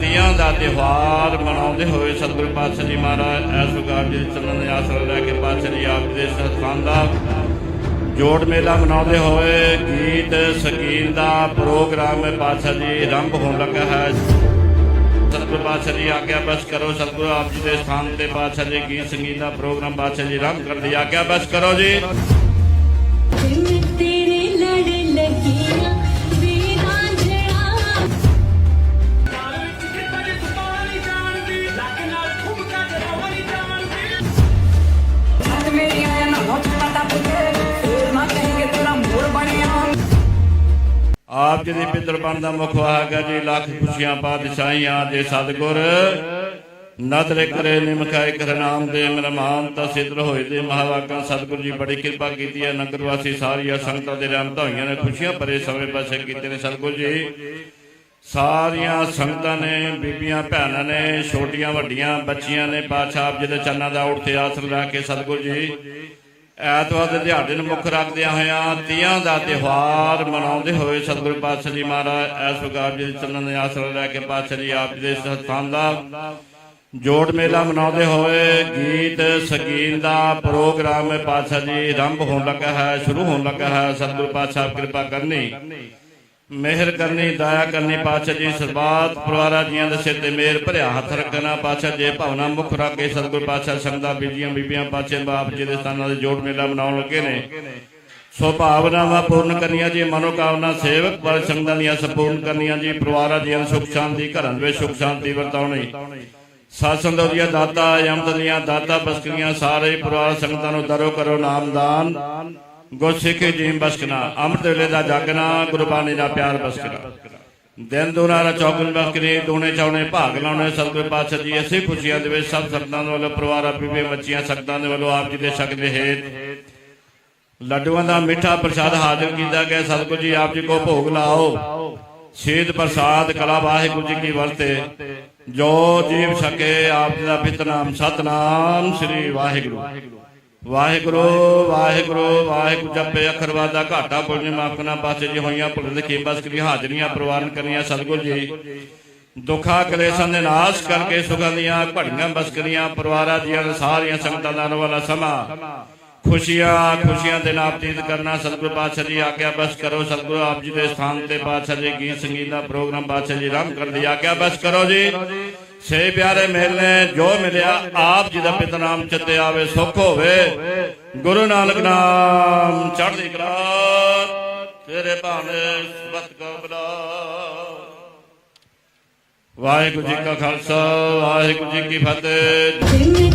ਤੀਆਂ ਦਾ ਤਿਉਹਾਰ ਮਨਾਉਂਦੇ ਹੋਏ ਸਤਿਗੁਰੂ ਪਾਤਸ਼ਾਹ ਜੀ ਮਹਾਰਾਜ ਐਸੋਗਾਰ ਜੀ ਚੰਨਨ ਦੇ ਆਸਰਾ ਲੈ ਕੇ ਪਾਤਸ਼ਾਹ ਜੀ ਆਪ ਦੇ ਸਥਾਨ ਦਾ ਜੋੜ ਮੇਲਾ ਮਨਾਉਂਦੇ ਹੋਏ ਗੀਤ ਸਕੀਨ ਦਾ ਪ੍ਰੋਗਰਾਮ ਪਾਤਸ਼ਾਹ ਜੀ ਆਰੰਭ ਹੋਣ ਲੱਗਾ ਹੈ। ਸਤਿਗੁਰੂ ਪਾਤਸ਼ਾਹ ਜੀ ਆਗਿਆ ਬਸ ਕਰੋ, ਸਤਿਗੁਰੂ ਆਪ ਜੀ ਦੇ ਸਥਾਨ ਤੇ ਪਾਤਸ਼ਾਹ ਜੀ ਗੀਤ ਸੰਗੀਤ ਦਾ ਪ੍ਰੋਗਰਾਮ ਪਾਤਸ਼ਾਹ ਜੀ ਆਰੰਭ ਕਰਨ ਦੀ ਆਗਿਆ ਬਸ ਕਰੋ ਜੀ। ਆਪ ਜੀ ਦੇ ਪਿੱਤਰ ਦਾ ਮੁਖ ਵਾਹਗਾ ਜੀ, ਲੱਖ ਖੁਸ਼ੀਆਂ, ਪਾਤਸ਼ਾਹੀਆਂ ਦੇ ਸਤਿਗੁਰ। ਨਦਰ ਕਰੇ ਨਿਮਖਾਇ ਕਰ ਨਾਮ ਦੇ ਮਰਮਾਨ ਤਾਂ ਸਿੱਧਰ ਹੋਏ ਦੇ ਮਹਾਵਾਕਾਂ, ਸਤਿਗੁਰ ਜੀ ਬੜੀ ਕਿਰਪਾ ਕੀਤੀ ਹੈ, ਨਗਰ ਵਾਸੀ ਸਾਰੀਆਂ ਸੰਗਤਾਂ ਦੇ ਰਹਿਮਤਾਂ ਹੋਈਆਂ ਨੇ, ਖੁਸ਼ੀਆਂ ਭਰੇ ਸਮੇਂ ਪਾਸੇ ਕੀਤੇ ਨੇ ਸਤਿਗੁਰ ਜੀ। ਸਾਰੀਆਂ ਸੰਗਤਾਂ ਨੇ, ਬੀਬੀਆਂ, ਭੈਣਾਂ ਨੇ, ਛੋਟੀਆਂ, ਵੱਡੀਆਂ, ਬੱਚੀਆਂ ਨੇ, ਪਾਤਸ਼ਾਹ ਆਪ ਜੀ ਦੇ ਚਰਨਾਂ ਦਾ ਉੱਠ ਤੇ ਆਸਰ ਲਾ ਕੇ ਸਤਿਗੁਰੂ ਜੀ। ਐਤਵਾਰ ਦੇ ਦਿਹਾੜੇ ਨੂੰ ਮੁੱਖ ਰੱਖਦਿਆਂ ਹੋਇਆਂ ਤੀਆਂ ਦਾ ਤਿਉਹਾਰ ਮਨਾਉਂਦੇ ਹੋਏ ਸਤਿਗੁਰੂ ਪਾਤਸ਼ਾਹ ਜੀ ਮਹਾਰਾਜ ਐਸੋਗਾਰ ਜੀ ਚੰਨਨ ਦੇ ਆਸਰਾ ਲੈ ਕੇ ਪਾਤਸ਼ਾਹ ਜੀ ਆਪ ਜੀ ਦੇ ਸਥਾਨ ਦਾ ਜੋੜ ਮੇਲਾ ਮਨਾਉਂਦੇ ਹੋਏ ਗੀਤ ਸੰਗੀਤ ਦਾ ਪ੍ਰੋਗਰਾਮ ਪਾਤਸ਼ਾਹ ਜੀ ਆਰੰਭ ਹੋਣ ਲੱਗਾ ਹੈ, ਸ਼ੁਰੂ ਹੋਣ ਲੱਗਾ ਹੈ। ਸਤਿਗੁਰੂ ਪਾਤਸ਼ਾਹ ਕਿਰਪਾ ਕਰਨੀ। ਮਿਹਰ ਕਰਨੀ, ਦਇਆ ਕਰਨੀ, ਪਾਤਸ਼ਾਹ ਜੀ, ਸਰਬਾਤ ਪਰਿਵਾਰਾਂ ਜੀਆਂ ਦੇ ਸਿਰ ਤੇ ਮਿਹਰ ਭਰਿਆ ਹੱਥ ਰੱਖਣਾ, ਪਾਤਸ਼ਾਹ ਜੇ ਭਾਵਨਾ ਮੁੱਖ ਰੱਖ ਕੇ ਸਤਿਗੁਰ ਪਾਤਸ਼ਾਹ ਸੰਗਤਾਂ ਬੀਜੀਆਂ ਬੀਬੀਆਂ, ਪਾਤਸ਼ਾਹ ਬਾਪ ਜੀ ਦੇ ਸਥਾਨਾਂ ਦੇ ਜੋੜ ਮੇਲਾ ਮਨਾਉਣ ਲੱਗੇ ਨੇ। ਸੋ ਭਾਵਨਾਵਾਂ ਪੂਰਨ ਕਰਨੀਆਂ ਜੀ ਮਨੋ ਸੇਵਕ ਪਰ ਸੰਗਤਾਂ ਦੀਆਂ ਸੰਪੂਰਨ ਕਰਨੀਆਂ ਜੀ, ਪਰਿਵਾਰਾਂ ਦੀਆਂ ਸੁਖ ਸ਼ਾਂਤੀ, ਘਰਾਂ ਦੇ ਸੁਖ ਸ਼ਾਂਤੀ ਵਰਤਾਉਣੀ। ਸਾਧ ਸੰਗਤ ਦੀਆਂ ਦਾਤਾ ਯਮਤ ਦੀਆਂ ਦਾਤਾ, ਬਸਕੀਆਂ, ਸਾਰੇ ਪਰਿਵਾਰ ਸੰਗਤਾਂ ਨੂੰ ਦਰੋ ਕਰੋ ਨਾਮਦਾਨ ਗੁਰਸਿੱਖੀ ਜੀਮ ਬਸਕਣਾ ਅੰਮ੍ਰਿਤ ਵੇਲੇ ਦਾ ਜਾਗਣਾ, ਗੁਰਬਾਣੀ ਦਾ ਪਿਆਰ ਬਸਕਣਾ ਦਿਨ ਦੁਨਾਰਾ ਚੌਗਨ ਬਸਕਰੀ ਦੋਨੇ ਚੌਣੇ ਭਾਗ ਲਾਉਣੇ, ਸਤਿਗੁਰ ਪਾਤਸ਼ਾਹ ਜੀ, ਅਸੀਂ ਖੁਸ਼ੀਆਂ ਦੇ ਵਿੱਚ ਸਭ ਸੰਗਤਾਂ ਦੇ ਵੱਲੋਂ ਪਰਿਵਾਰਾਂ ਬੀਬੀ ਬੱਚੀਆਂ, ਸੰਗਤਾਂ ਦੇ ਵੱਲੋਂ ਆਪ ਜੀ ਦੇ ਸ਼ਕ ਹੇਤ ਲੱਡੂਆਂ ਦਾ ਮਿੱਠਾ ਪ੍ਰਸ਼ਾਦ ਹਾਜ਼ਰ ਕੀਤਾ ਗਿਆ। ਸਤਿਗੁਰੂ ਜੀ, ਆਪ ਜੀ ਕੋ ਭੋਗ ਲਾਓ। ਛੇਦ ਪ੍ਰਸਾਦ ਕਲਾ ਵਾਹਿਗੁਰੂ ਜੀ ਕੀ ਵਰਤੇ। ਜੋ ਜੀਵ ਸਕੇ ਆਪ ਜੀ ਦਾ ਪਿਤ ਨਾਮ, ਸਤਨਾਮ ਸ੍ਰੀ ਵਾਹਿਗੁਰੂ। ਵਾਹਿਗੁਰੂ ਵਾਹਿਗੁਰੂ ਵਾਹਿਗੁਰੂ, ਜਪੇ ਅੱਖਰ ਵਾਦਾ ਘਾਟਾ, ਪੁੰਨ ਮਾਫਨਾ ਪਾਸੇ ਜੀ ਹੋਈਆਂ ਭੁੱਲ ਲਿਖੀ, ਬਸ ਕਰੀ ਹਾਜ਼ਰੀਆਂ ਪ੍ਰਵਾਨ ਕਰਨੀਆਂ ਸਤਿਗੁਰੂ ਜੀ। ਦੁੱਖਾਂ, ਕਲੇਸ਼ਾਂ ਦੇ ਨਾਸ਼ ਕਰਕੇ, ਸੁਖਾਂ ਦੀਆਂ ਘੜੀਆਂ ਬਸਕਰੀਆਂ ਪਰਿਵਾਰਾਂ ਦੀਆਂ ਸਾਰੀਆਂ ਸੰਗਤਾਂ ਦਾ ਆਉਣ ਵਾਲਾ ਸਮਾਂ। ਖੁਸ਼ੀਆਂ ਖੁਸ਼ੀਆਂ ਦੇ ਨਾਲ ਬਤੀਤ ਕਰਨਾ, ਸਤਿਗੁਰੂ ਪਾਤਸ਼ਾਹ ਜੀ ਆਗਿਆ ਬਸ ਕਰੋ, ਸਤਿਗੁਰੂ ਆਪ ਜੀ ਦੇ ਸਥਾਨ ਤੇ ਪਾਤਸ਼ਾਹ ਜੀ ਗੀਤ ਸੰਗੀਤ ਦਾ ਪ੍ਰੋਗਰਾਮ ਪਾਤਸ਼ਾਹ ਜੀ ਆਰੰਭ ਕਰਨ ਦੀ ਆਗਿਆ ਬਸ ਕਰੋ ਜੀ। ਸੇ ਪਿਆਰੇ ਮਿਲਨੇ ਜੋ ਮਿਲਿਆ ਆਪ ਜੀ ਦਾ ਪਿਤ ਚਿੱਤੇ ਆਵੇ, ਸੁਖ ਹੋਵੇ। ਗੁਰੂ ਨਾਨਕ ਨਾਮ ਚੜ੍ਹਦੀ ਕਲਾ। ਤੇਰੇ ਭਾਣੇ ਸਬਤ ਕਬਲਾ ਵਾਹਿਗੁਰੂ ਜੀ ਕਾ ਖਾਲਸਾ, ਵਾਹਿਗੁਰੂ ਜੀ ਕੀ ਫਤਿਹ।